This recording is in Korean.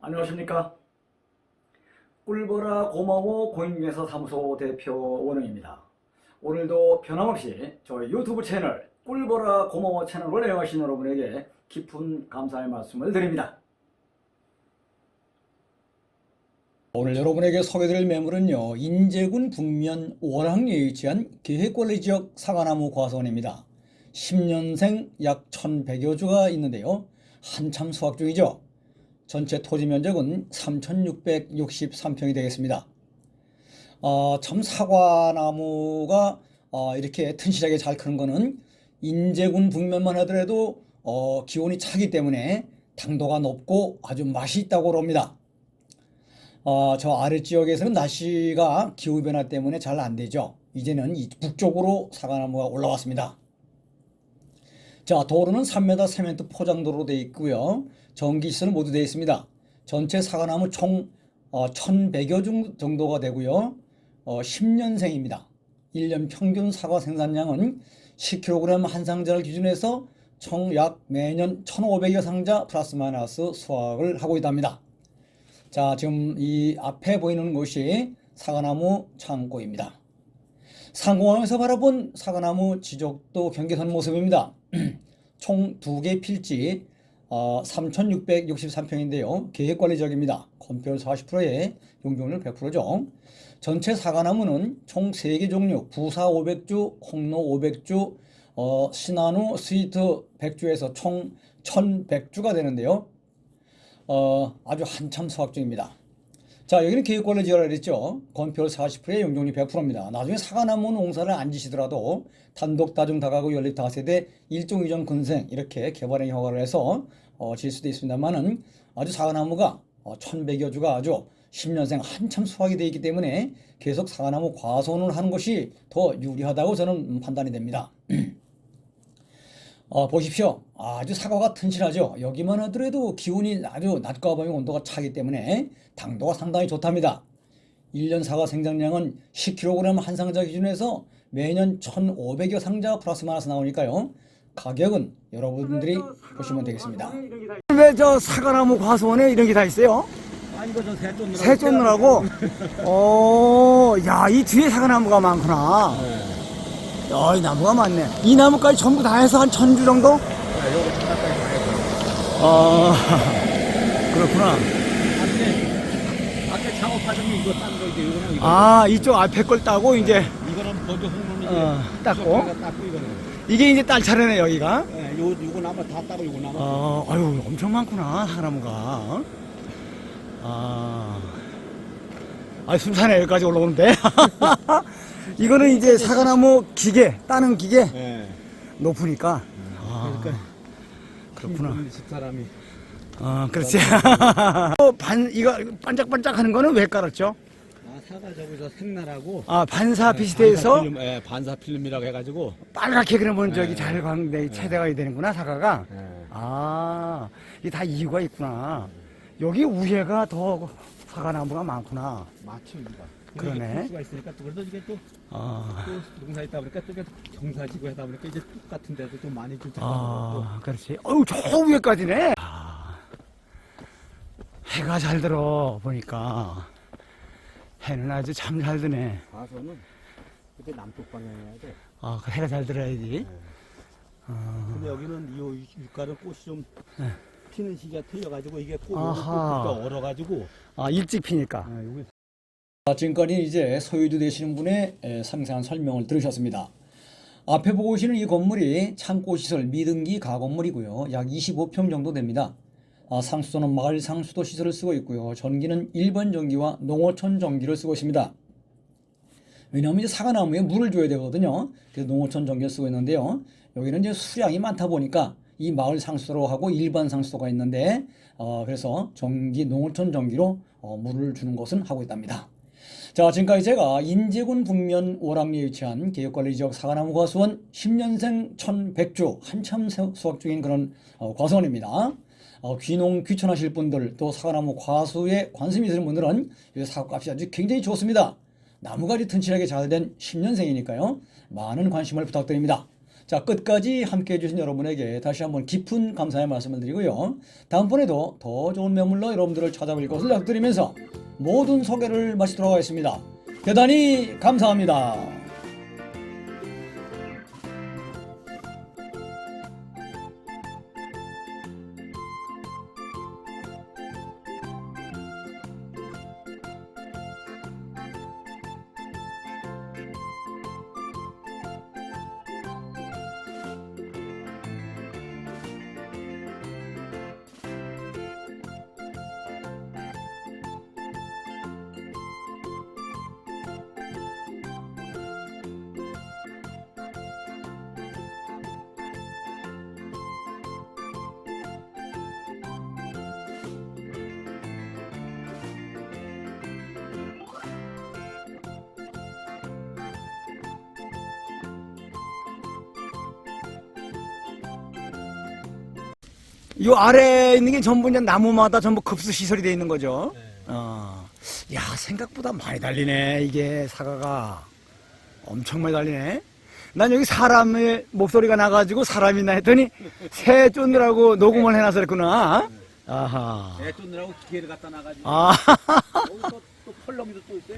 안녕하십니까? 꿀보라 고마워 공인중개사 사무소 대표 원웅입니다. 오늘도 변함없이 저희 유튜브 채널 꿀보라 고마워 채널을 애용하신 여러분에게 깊은 감사의 말씀을 드립니다. 오늘 여러분에게 소개드릴 매물은요 인제군 북면 월항리에 위치한 계획관리 지역 사과나무 과수원입니다. 10년생 약 1100여 주가 있는데요. 한참 수확 중이죠 전체 토지 면적은 3,663평이 되겠습니다. 어, 참 사과나무가 어, 이렇게 튼실하게 잘 크는 거는 인제군 북면만 하더라도 어, 기온이 차기 때문에 당도가 높고 아주 맛이 있다고 합니다. 어, 저 아래 지역에서는 날씨가 기후 변화 때문에 잘 안 되죠. 이제는 이 북쪽으로 사과나무가 올라왔습니다. 자, 도로는 3m 세멘트 포장도로 되어 있고요. 전기시설은 모두 되어 있습니다. 전체 사과나무 총 어, 1,100여 중 정도가 되고요. 어, 10년생입니다. 1년 평균 사과 생산량은 10kg 한 상자를 기준해서 총 약 매년 1,500여 상자 플러스 마이너스 수확을 하고 있답니다. 자, 지금 이 앞에 보이는 곳이 사과나무 창고입니다. 상공항에서 바라본 사과나무 지적도 경계선 모습입니다. 총 두 개 필지 어, 3,663평인데요. 계획관리지역입니다. 건폐율 40%에 용적률 100%죠. 전체 사과나무는 총 3개 종류, 부사 500주, 홍로 500주, 어, 시나누 스위트 100주에서 총 1,100주가 되는데요. 어, 아주 한참 수확 중입니다. 자, 여기는 계획관리 지역이라 그랬죠. 건폐율 40%에 용적률 100%입니다. 나중에 사과나무 농사를 안 지시더라도 단독, 다중, 다가구, 연립, 다세대, 일종, 이종, 근생 이렇게 개발행 허가를 해서 어, 질 수도 있습니다만은 아주 사과나무가 어, 1100여 주가 아주 10년생 한참 수확이 되어 있기 때문에 계속 사과나무 과손을 하는 것이 더 유리하다고 저는 판단이 됩니다. 어, 보십시오. 아주 사과가 튼실하죠. 여기만 하더라도 기온이 아주 낮과 밤의 온도가 차기 때문에 당도가 상당히 좋답니다. 1년 사과 생산량은 10kg 한 상자 기준에서 매년 1,500여 상자 플러스 마이너스 나오니까요. 가격은 여러분들이 보시면 되겠습니다. 왜 저 사과나무 과수원에 이런 게 다 있어요? 아 이거 저새 쫓느라고 새 쫓느라고? 어, 야, 이 뒤에 사과나무가 많구나. 야, 이 나무가 많네. 이 나무까지 전부 다 해서 한 천 주 정도? 요거 바닥까지 다 해서 아, 그렇구나. 앞에 앞에 작업하자면 이거 딴거 이제 이거는 이거 아, 이쪽 앞에 걸 따고 이제, 이거는 먼저 홍로는 이제 어, 닦고. 닦고 이거는 이게 이제 딸 차례네, 여기가. 예, 요 요거 남아 다 따고 요거 남아 어, 아유, 엄청 많구나, 사과나무가. 아, 아, 숨산에 여기까지 올라오는데. 이거는 이제 사과나무 기계, 따는 기계. 예. 높으니까. 아, 그러니까 그렇구나. 힘든 집사람이 아, 그렇지. 어, 반, 이거 반짝반짝 하는 거는 왜 깔았죠? 아 사과 저기서 생나라고 아, 반사 비슷해서 반사 필름, 예, 반사 필름이라고 해가지고 빨갛게 그러면 저기 네. 잘 광대 체대가 되는구나, 사과가. 예. 아, 이게 다 이유가 있구나. 여기 우회가 더 사과나무가 많구나. 맞춥니다 그러네. 수가 있으니까 또 그래도 이게 또, 아, 또 농사 있다 보니까 또 경사지고 하다 보니까 이제 똑같은 데도 좀 많이 좀 아, 그렇지. 어우, 저 위에까지네. 아, 해가 잘 들어, 보니까. 해는 아주 참 잘 드네. 가서는 그때 남쪽 방향 해야 돼 아, 그 해가 잘 들어야지. 근데 여기는 이 육가를 꽃이 좀 피는 시기가 틀려가지고 이게 아하. 얼어가지고 아, 일찍 피니까. 아, 요게 자, 지금까지 이제 소유주 되시는 분의 에, 상세한 설명을 들으셨습니다. 앞에 보고 계시는 이 건물이 창고시설 미등기 가건물이고요. 약 25평 정도 됩니다. 아, 상수도는 마을 상수도 시설을 쓰고 있고요. 전기는 일반 전기와 농어촌 전기를 쓰고 있습니다. 왜냐하면 이제 사과나무에 물을 줘야 되거든요. 그래서 농어촌 전기를 쓰고 있는데요. 여기는 이제 수량이 많다 보니까 이 마을 상수도로 하고 일반 상수도가 있는데 어, 그래서 전기 농어촌 전기로 어, 물을 주는 것은 하고 있답니다. 자, 지금까지 제가 인제군 북면 오랑리에 위치한 개혁관리 지역 사과나무 과수원 10년생 1100주 한참 세- 수확 중인 그런 어, 과수원입니다. 어, 귀농 귀촌하실 분들 또 사과나무 과수에 관심이 있으신 분들은 이 사과값이 아주 굉장히 좋습니다. 나무가지 튼실하게 잘 된 10년생이니까요. 많은 관심을 부탁드립니다. 자, 끝까지 함께 해주신 여러분에게 다시 한번 깊은 감사의 말씀을 드리고요. 다음번에도 더 좋은 매물로 여러분들을 찾아뵐 것을 약드리면서 모든 소개를 마치도록 하겠습니다. 대단히 감사합니다. 요 아래에 있는 게 전부 이제 나무마다 전부 급수 시설이 돼 있는 거죠. 어. 야, 생각보다 많이 달리네, 이게 사과가. 엄청 많이 달리네. 난 여기 사람의 목소리가 나가지고 사람이나 했더니 새 쫓느라고 녹음을 해놔서 그랬구나. 아하. 애 쫓느라고 기계를 갖다 놔가지고 아, 여기 또, 또 펄렁이도 또 있어요.